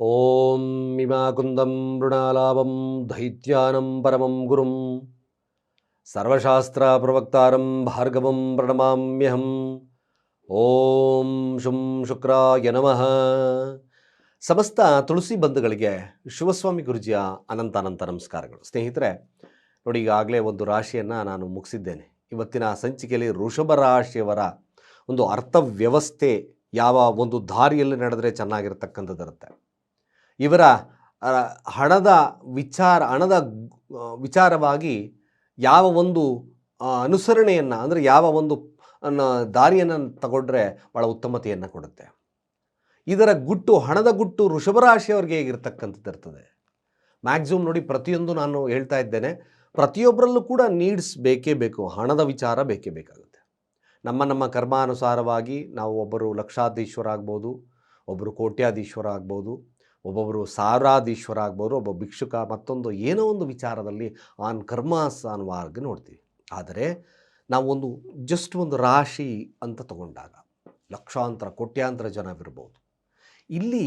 ಓಂ ಇಮಾಕುಂದಂ ಮೃಣಾಲಾಭಂ ದೈತ್ಯಾನಂ ಪರಮಂ ಗುರುಂ ಸರ್ವಶಾಸ್ತ್ರ ಪ್ರವಕ್ತಾರಂ ಭಾರ್ಗವಂ ಪ್ರಣಮಾಮ್ಯಹಂ ಓಂ ಶುಂ ಶುಕ್ರಾಯ ನಮಃ ಸಮಸ್ತ ತುಳಸಿ ಬಂಧುಗಳಿಗೆ ಶಿವಸ್ವಾಮಿ ಗುರುಜಿಯ ಅನಂತ ಅನಂತ ನಮಸ್ಕಾರಗಳು. ಸ್ನೇಹಿತರೆ, ನೋಡಿ ಈಗಾಗಲೇ ಒಂದು ರಾಶಿಯನ್ನು ನಾನು ಮುಗಿಸಿದ್ದೇನೆ. ಇವತ್ತಿನ ಸಂಚಿಕೆಯಲ್ಲಿ ಋಷಭ ರಾಶಿಯವರ ಒಂದು ಅರ್ಥವ್ಯವಸ್ಥೆ ಯಾವ ಒಂದು ದಾರಿಯಲ್ಲಿ ನಡೆದರೆ ಚೆನ್ನಾಗಿರ್ತಕ್ಕಂಥದ್ದಿರುತ್ತೆ. ಇವರ ಹಣದ ವಿಚಾರ, ಹಣದ ವಿಚಾರವಾಗಿ ಯಾವ ಒಂದು ಅನುಸರಣೆಯನ್ನು, ಅಂದರೆ ಯಾವ ಒಂದು ದಾರಿಯನ್ನು ತಗೊಂಡ್ರೆ ಭಾಳ ಉತ್ತಮತೆಯನ್ನು ಕೊಡುತ್ತೆ. ಇದರ ಗುಟ್ಟು, ಹಣದ ಗುಟ್ಟು ವೃಷಭರಾಶಿಯವ್ರಿಗೆ ಹೇಗಿರ್ತಕ್ಕಂಥದ್ದು ಇರ್ತದೆ. ಮ್ಯಾಕ್ಸಿಮಮ್ ನೋಡಿ ಪ್ರತಿಯೊಂದು ನಾನು ಹೇಳ್ತಾ ಇದ್ದೇನೆ ಪ್ರತಿಯೊಬ್ಬರಲ್ಲೂ ಕೂಡ ನೀಡ್ಸ್ ಬೇಕೇ ಬೇಕು, ಹಣದ ವಿಚಾರ ಬೇಕೇ ಬೇಕಾಗುತ್ತೆ. ನಮ್ಮ ನಮ್ಮ ಕರ್ಮಾನುಸಾರವಾಗಿ ನಾವು ಒಬ್ಬರು ಲಕ್ಷಾಧೀಶ್ವರ ಆಗ್ಬೋದು ಒಬ್ಬರು ಕೋಟ್ಯಾಧೀಶ್ವರ ಆಗ್ಬೋದು ಒಬ್ಬೊಬ್ಬರು ಸಾರಾಧೀಶ್ವರ ಆಗ್ಬೋದು ಒಬ್ಬ ಭಿಕ್ಷುಕ, ಮತ್ತೊಂದು ಏನೋ ಒಂದು ವಿಚಾರದಲ್ಲಿ ಆನ್ ಕರ್ಮಾಸ್ ಅನ್ನುವಾಗ ನೋಡ್ತೀವಿ. ಆದರೆ ನಾವು ಒಂದು ಜಸ್ಟ್ ಒಂದು ರಾಶಿ ಅಂತ ತಗೊಂಡಾಗ, ಲಕ್ಷಾಂತರ, ಕೋಟ್ಯಾಂತರ ಜನವಿರ್ಬೋದು ಇಲ್ಲಿ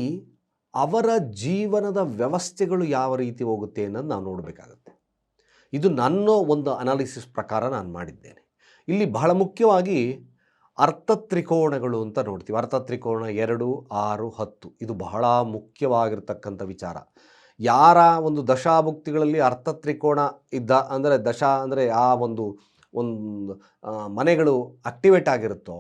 ಅವರ ಜೀವನದ ವ್ಯವಸ್ಥೆಗಳು ಯಾವ ರೀತಿ ಹೋಗುತ್ತೆ ಅನ್ನೋದು ನಾವು ನೋಡಬೇಕಾಗತ್ತೆ. ಇದು ನನ್ನ ಒಂದು ಅನಾಲಿಸಿಸ್ ಪ್ರಕಾರ ನಾನು ಮಾಡಿದ್ದೇನೆ. ಇಲ್ಲಿ ಬಹಳ ಮುಖ್ಯವಾಗಿ ಅರ್ಥ ತ್ರಿಕೋಣಗಳು ಅಂತ ನೋಡ್ತೀವಿ. ಅರ್ಥ ತ್ರಿಕೋಣ ಎರಡು, ಆರು, ಹತ್ತು. ಇದು ಬಹಳ ಮುಖ್ಯವಾಗಿರ್ತಕ್ಕಂಥ ವಿಚಾರ. ಯಾರ ಒಂದು ದಶಾಭುಕ್ತಿಗಳಲ್ಲಿ ಅರ್ಥ ತ್ರಿಕೋಣ ಇದ್ದ ಅಂದರೆ ದಶಾ ಅಂದರೆ ಆ ಒಂದು ಒಂದು ಮನೆಗಳು ಆಕ್ಟಿವೇಟ್ ಆಗಿರುತ್ತೋ?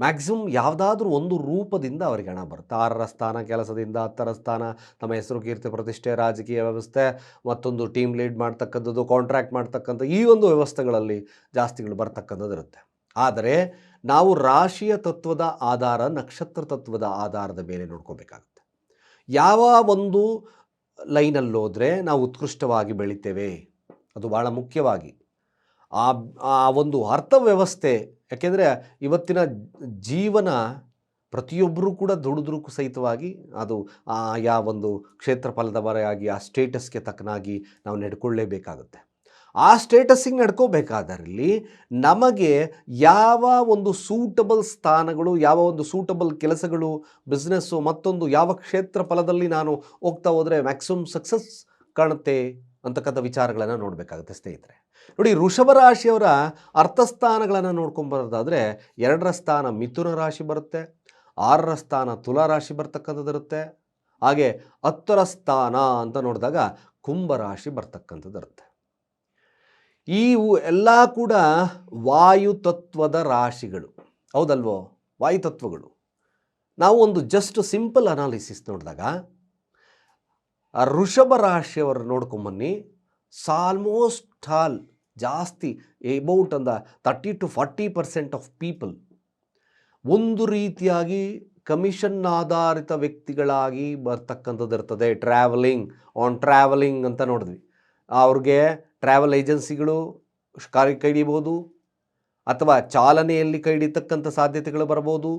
ಮ್ಯಾಕ್ಸಿಮಮ್ ಯಾವುದಾದ್ರೂ ಒಂದು ರೂಪದಿಂದ ಅವರಿಗೆ ಹಣ ಬರುತ್ತೆ. ಆರರ ಸ್ಥಾನ, ಕೆಲಸದಿಂದ ಹತ್ತರ ಸ್ಥಾನ, ತಮ್ಮ ಹೆಸರು, ಕೀರ್ತಿ, ಪ್ರತಿಷ್ಠೆ, ರಾಜಕೀಯ ವ್ಯವಸ್ಥೆ, ಮತ್ತೊಂದು ಟೀಮ್ ಲೀಡ್ ಮಾಡ್ತಕ್ಕಂಥದ್ದು ಕಾಂಟ್ರಾಕ್ಟ್ ಮಾಡ್ತಕ್ಕಂಥ ಈ ಒಂದು ವ್ಯವಸ್ಥೆಗಳಲ್ಲಿ ಜಾಸ್ತಿಗಳು ಬರ್ತಕ್ಕಂಥದ್ದು ಇರುತ್ತೆ. ಆದರೆ ನಾವು ರಾಶಿಯ ತತ್ವದ ಆಧಾರ, ನಕ್ಷತ್ರ ತತ್ವದ ಆಧಾರದ ಮೇಲೆ ನೋಡ್ಕೋಬೇಕಾಗುತ್ತೆ. ಯಾವ ಒಂದು ಲೈನಲ್ಲಿ ಹೋದರೆ ನಾವು ಉತ್ಕೃಷ್ಟವಾಗಿ ಬೆಳಿತೇವೆ, ಅದು ಭಾಳ ಮುಖ್ಯವಾಗಿ. ಆ ಆ ಒಂದು ಅರ್ಥವ್ಯವಸ್ಥೆ, ಯಾಕೆಂದರೆ ಇವತ್ತಿನ ಜೀವನ ಪ್ರತಿಯೊಬ್ಬರೂ ಕೂಡ ದುಡಿದ್ರೂ ಸಹಿತವಾಗಿ ಅದು ಆ ಯಾವ ಒಂದು ಕ್ಷೇತ್ರಫಲದವರೇ ಆಗಿ ಆ ಸ್ಟೇಟಸ್ಗೆ ತಕ್ಕನಾಗಿ ನಾವು ನಡ್ಕೊಳ್ಳೇಬೇಕಾಗುತ್ತೆ. ಆ ಸ್ಟೇಟಸ್ಸಿಗೆ ನಡ್ಕೋಬೇಕಾದಲ್ಲಿ ನಮಗೆ ಯಾವ ಒಂದು ಸೂಟಬಲ್ ಸ್ಥಾನಗಳು, ಯಾವ ಒಂದು ಸೂಟಬಲ್ ಕೆಲಸಗಳು, ಬಿಸ್ನೆಸ್ಸು ಮತ್ತೊಂದು ಯಾವ ಕ್ಷೇತ್ರ ಫಲದಲ್ಲಿ ನಾನು ಹೋಗ್ತಾ ಹೋದರೆ ಮ್ಯಾಕ್ಸಿಮಮ್ ಸಕ್ಸಸ್ ಕಾಣುತ್ತೆ ಅಂತಕ್ಕಂಥ ವಿಚಾರಗಳನ್ನು ನೋಡಬೇಕಾಗುತ್ತೆ ಸ್ನೇಹಿತರೆ. ನೋಡಿ ಋಷಭ ರಾಶಿಯವರ ಅರ್ಥಸ್ಥಾನಗಳನ್ನು ನೋಡ್ಕೊಂಬರೋದಾದರೆ ಎರಡರ ಸ್ಥಾನ ಮಿಥುನ ರಾಶಿ ಬರುತ್ತೆ, ಆರರ ಸ್ಥಾನ ತುಲಾ ರಾಶಿ ಬರ್ತಕ್ಕಂಥದ್ದು ಇರುತ್ತೆ, ಹಾಗೆ ಹತ್ತರ ಸ್ಥಾನ ಅಂತ ನೋಡಿದಾಗ ಕುಂಭ ರಾಶಿ ಬರ್ತಕ್ಕಂಥದ್ದು ಇರುತ್ತೆ. ಈ ಎಲ್ಲ ಕೂಡ ವಾಯುತತ್ವದ ರಾಶಿಗಳು. ಹೌದಲ್ವೋ? ವಾಯುತತ್ವಗಳು ನಾವು ಒಂದು ಜಸ್ಟ್ ಸಿಂಪಲ್ ಅನಾಲಿಸಿಸ್ ನೋಡಿದಾಗ ಋಷಭ ರಾಶಿಯವರು ನೋಡ್ಕೊಂಬನ್ನಿ, ಸಾಲ್ಮೋಸ್ಟ್ ಆಲ್ ಜಾಸ್ತಿ ಎಬೌಟ್ ಅಂದ thirty to forty percent of people ಒಂದು ರೀತಿಯಾಗಿ ಕಮಿಷನ್ ಆಧಾರಿತ ವ್ಯಕ್ತಿಗಳಾಗಿ ಬರ್ತಕ್ಕಂಥದ್ದು ಇರ್ತದೆ ಟ್ರಾವೆಲಿಂಗ್ ಆನ್ ಟ್ರಾವೆಲಿಂಗ್ ಅಂತ ನೋಡಿದ್ವಿ. ಅವ್ರಿಗೆ ಟ್ರಾವೆಲ್ ಏಜೆನ್ಸಿಗಳು ಕೈ ಹಿಡಿಬೋದು ಅಥವಾ ಚಾಲನೆಯಲ್ಲಿ ಕೈ ಹಿಡಿತಕ್ಕಂಥ ಸಾಧ್ಯತೆಗಳು ಬರ್ಬೋದು.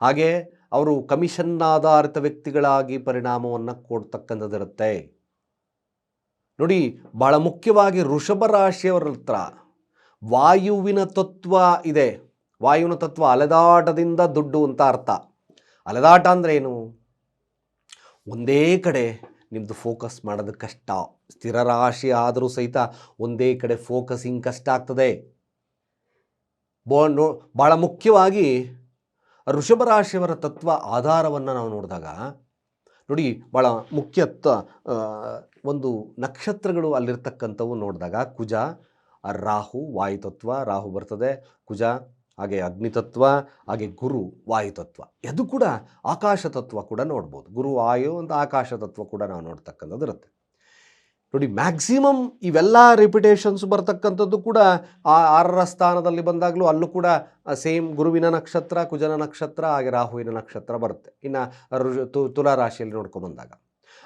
ಹಾಗೆ ಅವರು ಕಮಿಷನ್ ಆಧಾರಿತ ವ್ಯಕ್ತಿಗಳಾಗಿ ಪರಿಣಾಮವನ್ನು ಕೊಡ್ತಕ್ಕಂಥದ್ದಿರುತ್ತೆ. ನೋಡಿ, ಬಹಳ ಮುಖ್ಯವಾಗಿ ಋಷಭ ರಾಶಿಯವರ ಹತ್ರ ವಾಯುವಿನ ತತ್ವ ಇದೆ. ವಾಯುವಿನ ತತ್ವ ಅಲೆದಾಟದಿಂದ ದುಡ್ಡು ಅಂತ ಅರ್ಥ. ಅಲೆದಾಟ ಅಂದರೆ ಏನು ಒಂದೇ ಕಡೆ ನಿಮ್ಮದು ಫೋಕಸ್ ಮಾಡೋದು ಕಷ್ಟ. ಸ್ಥಿರ ರಾಶಿ ಆದರೂ ಸಹಿತ ಒಂದೇ ಕಡೆ ಫೋಕಸಿಂಗ್ ಕಷ್ಟ ಆಗ್ತದೆ. ಬೋ ಭಾಳ ಮುಖ್ಯವಾಗಿ ಋಷಭ ರಾಶಿಯವರ ತತ್ವ ಆಧಾರವನ್ನು ನಾವು ನೋಡಿದಾಗ, ನೋಡಿ ಭಾಳ ಮುಖ್ಯ ತ- ಒಂದು ನಕ್ಷತ್ರಗಳು ಅಲ್ಲಿರ್ತಕ್ಕಂಥವು ನೋಡಿದಾಗ ಕುಜ, ರಾಹು ವಾಯುತತ್ವ ರಾಹು ಬರ್ತದೆ. ಕುಜ ಹಾಗೆ ಅಗ್ನಿತತ್ವ, ಹಾಗೆ ಗುರು, ವಾಯುತತ್ವ. ಅದು ಕೂಡ ಆಕಾಶ ತತ್ವ ಕೂಡ ನೋಡ್ಬೋದು. ಗುರು, ವಾಯು ಅಂತ ಆಕಾಶ ತತ್ವ ಕೂಡ ನಾವು ನೋಡ್ತಕ್ಕಂಥದ್ದು ಇರುತ್ತೆ. ನೋಡಿ ಮ್ಯಾಕ್ಸಿಮಮ್ ಇವೆಲ್ಲ ರಿಪಿಟೇಷನ್ಸ್ ಬರ್ತಕ್ಕಂಥದ್ದು ಕೂಡ ಆ ಆರರ ಸ್ಥಾನದಲ್ಲಿ ಬಂದಾಗಲೂ ಅಲ್ಲೂ ಕೂಡ ಸೇಮ್ ಗುರುವಿನ ನಕ್ಷತ್ರ, ಕುಜನ ನಕ್ಷತ್ರ, ಹಾಗೆ ರಾಹುವಿನ ನಕ್ಷತ್ರ ಬರುತ್ತೆ. ಇನ್ನು ತು, ತುಲಾ ರಾಶಿಯಲ್ಲಿ ನೋಡ್ಕೊಂಡು ಬಂದಾಗ.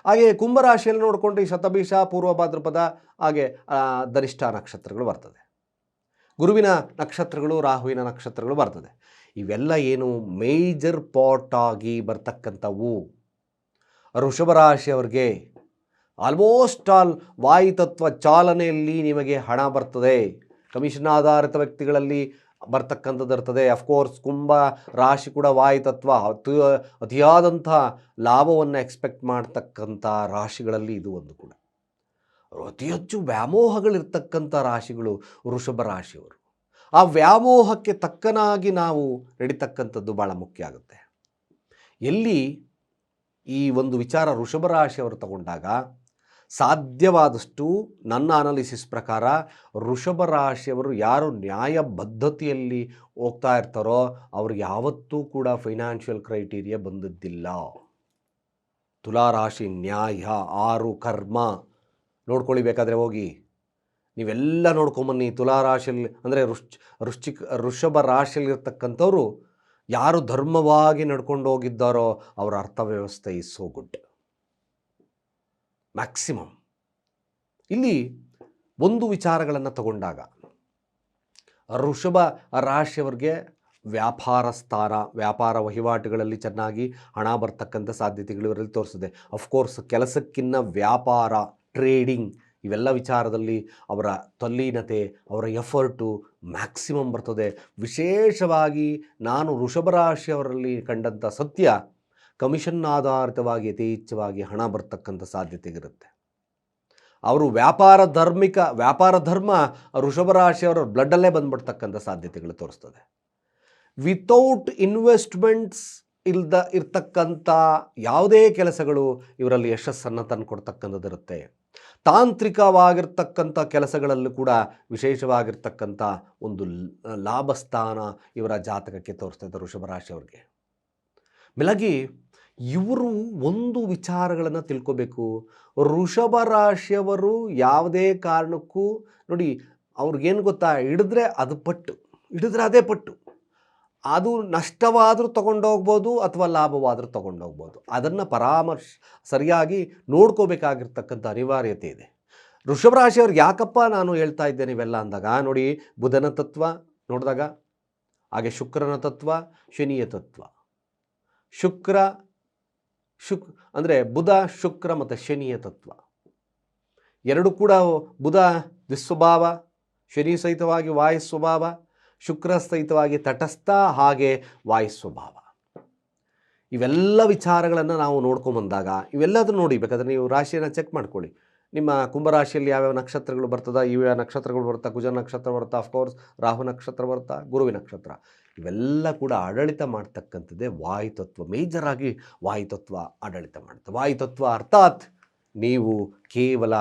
ಹಾಗೆ ಕುಂಭರಾಶಿಯಲ್ಲಿ ನೋಡಿಕೊಂಡು ಈ ಶತಭೀಷ, ಪೂರ್ವ ಭಾದ್ರಪದ ಹಾಗೆ ದರಿಷ್ಠ ನಕ್ಷತ್ರಗಳು ಬರ್ತದೆ. ಗುರುವಿನ ನಕ್ಷತ್ರಗಳು, ರಾಹುವಿನ ನಕ್ಷತ್ರಗಳು ಬರ್ತದೆ. ಇವೆಲ್ಲ ಏನು ಮೇಜರ್ ಪಾಟ್ ಆಗಿ ಬರ್ತಕ್ಕಂಥವು. ವೃಷಭ ರಾಶಿಯವ್ರಿಗೆ ಆಲ್ಮೋಸ್ಟ್ ಆಲ್ ವಾಯುತತ್ವ ಚಾಲನೆಯಲ್ಲಿ ನಿಮಗೆ ಹಣ ಬರ್ತದೆ. ಕಮಿಷನ್ ಆಧಾರಿತ ವ್ಯಕ್ತಿಗಳಲ್ಲಿ ಬರ್ತಕ್ಕಂಥದ್ದು ಇರ್ತದೆ. ಅಫ್ಕೋರ್ಸ್ ಕುಂಭ ರಾಶಿ ಕೂಡ ವಾಯುತತ್ವ ಅತಿ ಅತಿಯಾದಂಥ ಲಾಭವನ್ನು ಎಕ್ಸ್ಪೆಕ್ಟ್ ಮಾಡ್ತಕ್ಕಂಥ ರಾಶಿಗಳಲ್ಲಿ ಇದು ಒಂದು ಕೂಡ. ಅತಿ ಹೆಚ್ಚು ವ್ಯಾಮೋಹಗಳಿರ್ತಕ್ಕಂಥ ರಾಶಿಗಳು ವೃಷಭ ರಾಶಿಯವರು. ಆ ವ್ಯಾಮೋಹಕ್ಕೆ ತಕ್ಕನಾಗಿ ನಾವು ನಡೀತಕ್ಕಂಥದ್ದು ಭಾಳ ಮುಖ್ಯ ಆಗುತ್ತೆ. ಎಲ್ಲಿ ಈ ಒಂದು ವಿಚಾರ ವೃಷಭ ರಾಶಿಯವರು ತಗೊಂಡಾಗ ಸಾಧ್ಯವಾದಷ್ಟು ನನ್ನ ಅನಾಲಿಸಿಸ್ ಪ್ರಕಾರ ವೃಷಭ ರಾಶಿಯವರು ಯಾರು ನ್ಯಾಯಬದ್ಧತೆಯಲ್ಲಿ ಹೋಗ್ತಾ ಇರ್ತಾರೋ ಅವ್ರಿಗೆ ಯಾವತ್ತೂ ಕೂಡ ಫೈನಾನ್ಷಿಯಲ್ ಕ್ರೈಟೀರಿಯಾ ಬಂದದ್ದಿಲ್ಲ. ತುಲಾರಾಶಿ ನ್ಯಾಯ, ಆರು ಕರ್ಮ. ನೋಡ್ಕೊಳ್ಳಿ ಬೇಕಾದರೆ ಹೋಗಿ. ನೀವೆಲ್ಲ ನೋಡ್ಕೊಂಬನ್ನಿ. ತುಲಾರಾಶಿಯಲ್ಲಿ ಅಂದರೆ ಋಷ್ ಋಷಿಕ್ ವೃಷಭ ರಾಶಿಯಲ್ಲಿರ್ತಕ್ಕಂಥವ್ರು ಯಾರು ಧರ್ಮವಾಗಿ ನಡ್ಕೊಂಡು ಹೋಗಿದ್ದಾರೋ ಅವರ ಅರ್ಥವ್ಯವಸ್ಥೆ ಇಸ್ ಸೋ ಗುಡ್ ಮ್ಯಾಕ್ಸಿಮಮ್ ಇಲ್ಲಿ ಒಂದು ವಿಚಾರಗಳನ್ನು ತಗೊಂಡಾಗ ಋಷಭ ರಾಶಿಯವ್ರಿಗೆ ವ್ಯಾಪಾರ ಸ್ಥಾನ, ವ್ಯಾಪಾರ ವಹಿವಾಟುಗಳಲ್ಲಿ ಚೆನ್ನಾಗಿ ಹಣ ಬರ್ತಕ್ಕಂಥ ಸಾಧ್ಯತೆಗಳು ಇವರಲ್ಲಿ ತೋರಿಸಿದೆ ಅಫ್ಕೋರ್ಸ್ ಕೆಲಸಕ್ಕಿನ್ನ ವ್ಯಾಪಾರ ಟ್ರೇಡಿಂಗ್ ಇವೆಲ್ಲ ವಿಚಾರದಲ್ಲಿ ಅವರ ತಲ್ಲೀನತೆ, ಅವರ ಎಫರ್ಟು ಮ್ಯಾಕ್ಸಿಮಮ್ ಬರ್ತದೆ. ವಿಶೇಷವಾಗಿ ನಾನು ವೃಷಭ ರಾಶಿಯವರಲ್ಲಿ ಕಂಡಂಥ ಸತ್ಯ ಕಮಿಷನ್ ಆಧಾರಿತವಾಗಿ ಯಥೇಚ್ಛವಾಗಿ ಹಣ ಬರ್ತಕ್ಕಂಥ ಸಾಧ್ಯತೆಗಿರುತ್ತೆ ಅವರು ವ್ಯಾಪಾರ ಧರ್ಮಿಕ, ವ್ಯಾಪಾರ ಧರ್ಮ ವೃಷಭ ರಾಶಿಯವರ ಬ್ಲಡ್ಡಲ್ಲೇ ಬಂದ್ಬಿಡ್ತಕ್ಕಂಥ ಸಾಧ್ಯತೆಗಳು ತೋರಿಸ್ತದೆ. ವಿತೌಟ್ ಇನ್ವೆಸ್ಟ್ಮೆಂಟ್ಸ್ ಇಲ್ದ, ಇರ್ತಕ್ಕಂಥ ಯಾವುದೇ ಕೆಲಸಗಳು ಇವರಲ್ಲಿ ಯಶಸ್ಸನ್ನು ತಂದು ಕೊಡ್ತಕ್ಕಂಥದ್ದಿರುತ್ತೆ ತಾಂತ್ರಿಕವಾಗಿರ್ತಕ್ಕಂಥ ಕೆಲಸಗಳಲ್ಲೂ ಕೂಡ ವಿಶೇಷವಾಗಿರ್ತಕ್ಕಂಥ ಒಂದು ಲಾಭಸ್ಥಾನ ಇವರ ಜಾತಕಕ್ಕೆ ತೋರಿಸ್ತಾ ಇದ್ದಾರೆ ರಾಶಿಯವ್ರಿಗೆ ಮೆಲಗಿ, ಇವರು ಒಂದು ವಿಚಾರಗಳನ್ನು ತಿಳ್ಕೋಬೇಕು. ಋಷಭ ರಾಶಿಯವರು ಯಾವುದೇ ಕಾರಣಕ್ಕೂ ನೋಡಿ ಅವ್ರಿಗೇನು ಗೊತ್ತಾ, ಹಿಡಿದ್ರೆ ಅದು ಪಟ್ಟು, ಹಿಡಿದ್ರೆ ಅದೇ ಪಟ್ಟು. ಅದು ನಷ್ಟವಾದರೂ ತಗೊಂಡೋಗ್ಬೋದು ಅಥವಾ ಲಾಭವಾದರೂ ತಗೊಂಡೋಗ್ಬೋದು ಅದನ್ನು ಪರಾಮರ್ಶ, ಸರಿಯಾಗಿ ನೋಡ್ಕೋಬೇಕಾಗಿರ್ತಕ್ಕಂಥ ಅನಿವಾರ್ಯತೆ ಇದೆ. ವೃಷಭ ರಾಶಿಯವ್ರಿಗೆ ಯಾಕಪ್ಪ ನಾನು ಹೇಳ್ತಾ ಇದ್ದೇನೆ ಇವೆಲ್ಲ ಅಂದಾಗ, ನೋಡಿ ಬುಧನ ತತ್ವ ನೋಡಿದಾಗ, ಹಾಗೆ ಶುಕ್ರನ ತತ್ವ, ಶನಿಯ ತತ್ವ. ಶುಕ್ರ, ಶುಕ್, ಅಂದರೆ ಬುಧ, ಶುಕ್ರ ಮತ್ತು ಶನಿಯ ತತ್ವ. ಎರಡು ಕೂಡ ಬುಧ ದುಸ್ವಭಾವ ಶನಿ ಸಹಿತವಾಗಿ ವಾಯು ಸ್ವಭಾವ ಶುಕ್ರ ಸಹಿತವಾಗಿ ತಟಸ್ಥ ಹಾಗೆ ವಾಯು ಸ್ವಭಾವ ಇವೆಲ್ಲ ವಿಚಾರಗಳನ್ನು ನಾವು ನೋಡ್ಕೊಂಬಂದಾಗ ಇವೆಲ್ಲದನ್ನು ನೋಡಿ, ಬೇಕಾದರೆ ನೀವು ರಾಶಿಯನ್ನು ಚೆಕ್ ಮಾಡ್ಕೊಳ್ಳಿ. ನಿಮ್ಮ ಕುಂಭರಾಶಿಯಲ್ಲಿ ಯಾವ್ಯಾವ ನಕ್ಷತ್ರಗಳು ಬರ್ತದ ಇವ್ಯಾವ ನಕ್ಷತ್ರಗಳು ಬರ್ತಾ ಕುಜ ನಕ್ಷತ್ರ ಬರ್ತಾ ಅಫ್ಕೋರ್ಸ್ ರಾಹು ನಕ್ಷತ್ರ ಬರ್ತಾ ಗುರುವಿನ ನಕ್ಷತ್ರ. ಇವೆಲ್ಲ ಕೂಡ ಆಡಳಿತ ಮಾಡ್ತಕ್ಕಂಥದ್ದೇ ವಾಯುತತ್ವ ಮೇಜರ್ ಆಗಿ ವಾಯುತತ್ವ ಆಡಳಿತ ಮಾಡುತ್ತೆ. ವಾಯುತತ್ವ ಅರ್ಥಾತ್ ನೀವು ಕೇವಲ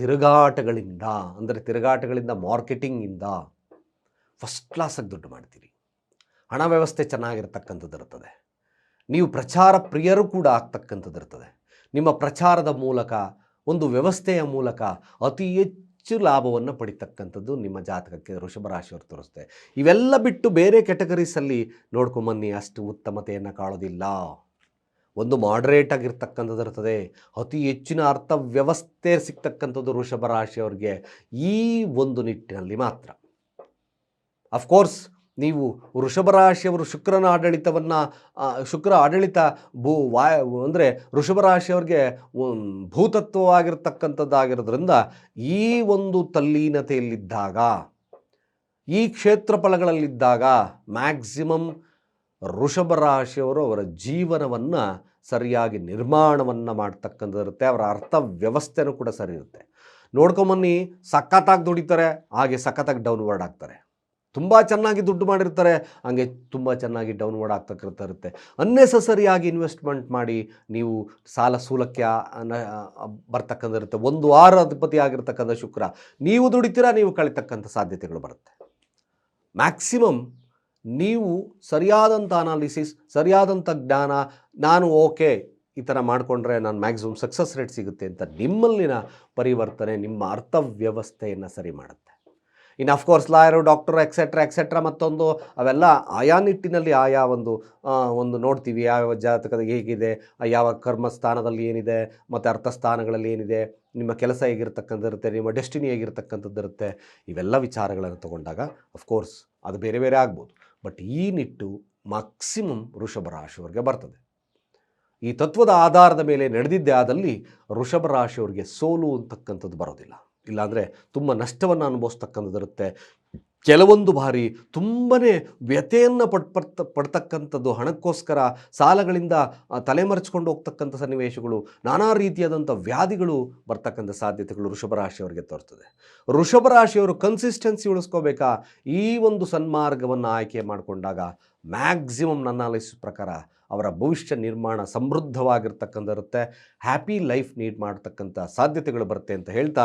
ತಿರುಗಾಟಗಳಿಂದ, ಅಂದರೆ ತಿರುಗಾಟಗಳಿಂದ ಮಾರ್ಕೆಟಿಂಗಿಂದ ಫಸ್ಟ್ ಕ್ಲಾಸಾಗಿ ದುಡ್ಡು ಮಾಡ್ತೀರಿ. ಹಣ ವ್ಯವಸ್ಥೆ ಚೆನ್ನಾಗಿರ್ತಕ್ಕಂಥದ್ದು ಇರ್ತದೆ. ನೀವು ಪ್ರಚಾರ ಪ್ರಿಯರು ಕೂಡ ಆಗ್ತಕ್ಕಂಥದ್ದು ಇರ್ತದೆ. ನಿಮ್ಮ ಪ್ರಚಾರದ ಮೂಲಕ, ಒಂದು ವ್ಯವಸ್ಥೆಯ ಮೂಲಕ ಅತಿ ಹೆಚ್ಚು ಲಾಭವನ್ನು ಪಡಿತಕ್ಕಂಥದ್ದು ನಿಮ್ಮ ಜಾತಕಕ್ಕೆ ವೃಷಭ ರಾಶಿಯವರು ತೋರಿಸುತ್ತೆ. ಇವೆಲ್ಲ ಬಿಟ್ಟು ಬೇರೆ ಕ್ಯಾಟಗರೀಸಲ್ಲಿ ನೋಡ್ಕೊಂಬನ್ನಿ, ಅಷ್ಟು ಉತ್ತಮತೆಯನ್ನು ಕಾಣೋದಿಲ್ಲ. ಒಂದು ಮಾಡ್ರೇಟ್ ಆಗಿರ್ತಕ್ಕಂಥದ್ದು ಇರ್ತದೆ. ಅತಿ ಹೆಚ್ಚಿನ ಅರ್ಥ ವ್ಯವಸ್ಥೆ ಸಿಗ್ತಕ್ಕಂಥದ್ದು ವೃಷಭ ರಾಶಿಯವರಿಗೆ ಈ ಒಂದು ನಿಟ್ಟಿನಲ್ಲಿ ಮಾತ್ರ. ಅಫ್ಕೋರ್ಸ್ ನೀವು ವೃಷಭ ರಾಶಿಯವರು ಶುಕ್ರನ ಆಡಳಿತವನ್ನು ಶುಕ್ರ ಆಡಳಿತ ಭೂ ವಾಯ ಅಂದರೆ ವೃಷಭ ರಾಶಿಯವ್ರಿಗೆ ಭೂತತ್ವವಾಗಿರ್ತಕ್ಕಂಥದ್ದಾಗಿರೋದ್ರಿಂದ ಈ ಒಂದು ತಲ್ಲೀನತೆಯಲ್ಲಿದ್ದಾಗ, ಈ ಕ್ಷೇತ್ರ ಫಲಗಳಲ್ಲಿದ್ದಾಗ ಮ್ಯಾಕ್ಸಿಮಮ್ ವೃಷಭ ರಾಶಿಯವರು ಅವರ ಜೀವನವನ್ನು ಸರಿಯಾಗಿ ನಿರ್ಮಾಣವನ್ನು ಮಾಡ್ತಕ್ಕಂಥದ್ದಿರುತ್ತೆ. ಅವರ ಅರ್ಥ ವ್ಯವಸ್ಥೆನೂ ಕೂಡ ಸರಿ ಇರುತ್ತೆ ನೋಡ್ಕೊಂಬನ್ನಿ, ಸಖತ್ತಾಗಿ ದುಡಿತಾರೆ, ಹಾಗೆ ಸಖತ್ತಾಗಿ ಡೌನ್ವರ್ಡ್ ಆಗ್ತಾರೆ. ತುಂಬ ಚೆನ್ನಾಗಿ ದುಡ್ಡು ಮಾಡಿರ್ತಾರೆ, ಹಂಗೆ ತುಂಬ ಚೆನ್ನಾಗಿ ಡೌನ್ವರ್ಡ್ ಆಗ್ತಕ್ಕಂಥ ಇರುತ್ತೆ. ಅನ್ನೆಸಸರಿಯಾಗಿ ಇನ್ವೆಸ್ಟ್ಮೆಂಟ್ ಮಾಡಿ ನೀವು ಸಾಲ ಸೂಲಕ್ಕೆ ಬರ್ತಕ್ಕಂಥ ಒಂದು ವಾರ ಅಧಿಪತಿ ಆಗಿರ್ತಕ್ಕಂಥ ಶುಕ್ರ. ನೀವು ದುಡಿತೀರಾ, ನೀವು ಕಳಿತಕ್ಕಂಥ ಸಾಧ್ಯತೆಗಳು ಬರುತ್ತೆ. ಮ್ಯಾಕ್ಸಿಮಮ್ ನೀವು ಸರಿಯಾದಂಥ ಅನಾಲಿಸಿಸ್ ಸರಿಯಾದಂಥ ಜ್ಞಾನ, ನಾನು ಓಕೆ, ಈ ಥರ ಮಾಡಿಕೊಂಡ್ರೆ ನಾನು ಮ್ಯಾಕ್ಸಿಮಮ್ ಸಕ್ಸಸ್ ರೇಟ್ ಸಿಗುತ್ತೆ ಅಂತ ನಿಮ್ಮಲ್ಲಿನ ಪರಿವರ್ತನೆ, ನಿಮ್ಮ ಅರ್ಥವ್ಯವಸ್ಥೆಯನ್ನು ಸರಿ ಮಾಡುತ್ತೆ. ಇನ್ನು of course lawyer doctor etcetera etcetera ಮತ್ತೊಂದು ಅವೆಲ್ಲ ಆಯಾ ನಿಟ್ಟಿನಲ್ಲಿ ಆಯಾ ಒಂದು ಒಂದು ನೋಡ್ತೀವಿ. ಯಾವ ಜಾತಕದ ಹೇಗಿದೆ ಯಾವ ಕರ್ಮಸ್ಥಾನದಲ್ಲಿ ಏನಿದೆ, ಮತ್ತು ಅರ್ಥಸ್ಥಾನಗಳಲ್ಲಿ ಏನಿದೆ, ನಿಮ್ಮ ಕೆಲಸ ಹೇಗಿರ್ತಕ್ಕಂಥದ್ದಿರುತ್ತೆ, ನಿಮ್ಮ ಡೆಸ್ಟಿನಿ ಹೇಗಿರ್ತಕ್ಕಂಥದ್ದಿರುತ್ತೆ, ಇವೆಲ್ಲ ವಿಚಾರಗಳನ್ನು ತಗೊಂಡಾಗ ಅಫ್ಕೋರ್ಸ್ ಅದು ಬೇರೆ ಬೇರೆ ಆಗ್ಬೋದು. ಬಟ್ ಈ ನಿಟ್ಟು ಮ್ಯಾಕ್ಸಿಮಮ್ ವೃಷಭ ರಾಶಿಯವರಿಗೆ ಬರ್ತದೆ. ಈ ತತ್ವದ ಆಧಾರದ ಮೇಲೆ ನಡೆದಿದ್ದೇ ಆದಲ್ಲಿ ವೃಷಭ ರಾಶಿಯವರಿಗೆ ಸೋಲು ಅಂತಕ್ಕಂಥದ್ದು ಬರೋದಿಲ್ಲ. ಇಲ್ಲಾಂದರೆ ತುಂಬ ನಷ್ಟವನ್ನು ಅನುಭವಿಸ್ತಕ್ಕಂಥದ್ದಿರುತ್ತೆ. ಕೆಲವೊಂದು ಬಾರಿ ತುಂಬನೇ ವ್ಯಥೆಯನ್ನು ಪಡ್, ಪಡ್ತ, ಪಡ್ತಕ್ಕಂಥದ್ದು ಹಣಕ್ಕೋಸ್ಕರ ಸಾಲಗಳಿಂದ ತಲೆಮರೆಚ್ಕೊಂಡು ಹೋಗ್ತಕ್ಕಂಥ ಸನ್ನಿವೇಶಗಳು, ನಾನಾ ರೀತಿಯಾದಂಥ ವ್ಯಾಧಿಗಳು ಬರ್ತಕ್ಕಂಥ ಸಾಧ್ಯತೆಗಳು ಋಷಭ ರಾಶಿಯವರಿಗೆ ತೋರ್ತದೆ. ಋಷಭ ರಾಶಿಯವರು ಕನ್ಸಿಸ್ಟೆನ್ಸಿ ಉಳಿಸ್ಕೋಬೇಕಾ? ಈ ಒಂದು ಸನ್ಮಾರ್ಗವನ್ನು ಆಯ್ಕೆ ಮಾಡಿಕೊಂಡಾಗ ಮ್ಯಾಕ್ಸಿಮಮ್ ನನ್ನ ಅನಾಲಿಸಿಸ್ ಪ್ರಕಾರ ಅವರ ಭವಿಷ್ಯ ನಿರ್ಮಾಣ ಸಮೃದ್ಧವಾಗಿರ್ತಕ್ಕಂಥ ಇರುತ್ತೆ ಹ್ಯಾಪಿ ಲೈಫ್ ನೀಡ್ ಮಾಡ್ತಕ್ಕಂಥ ಸಾಧ್ಯತೆಗಳು ಬರುತ್ತೆ ಅಂತ ಹೇಳ್ತಾ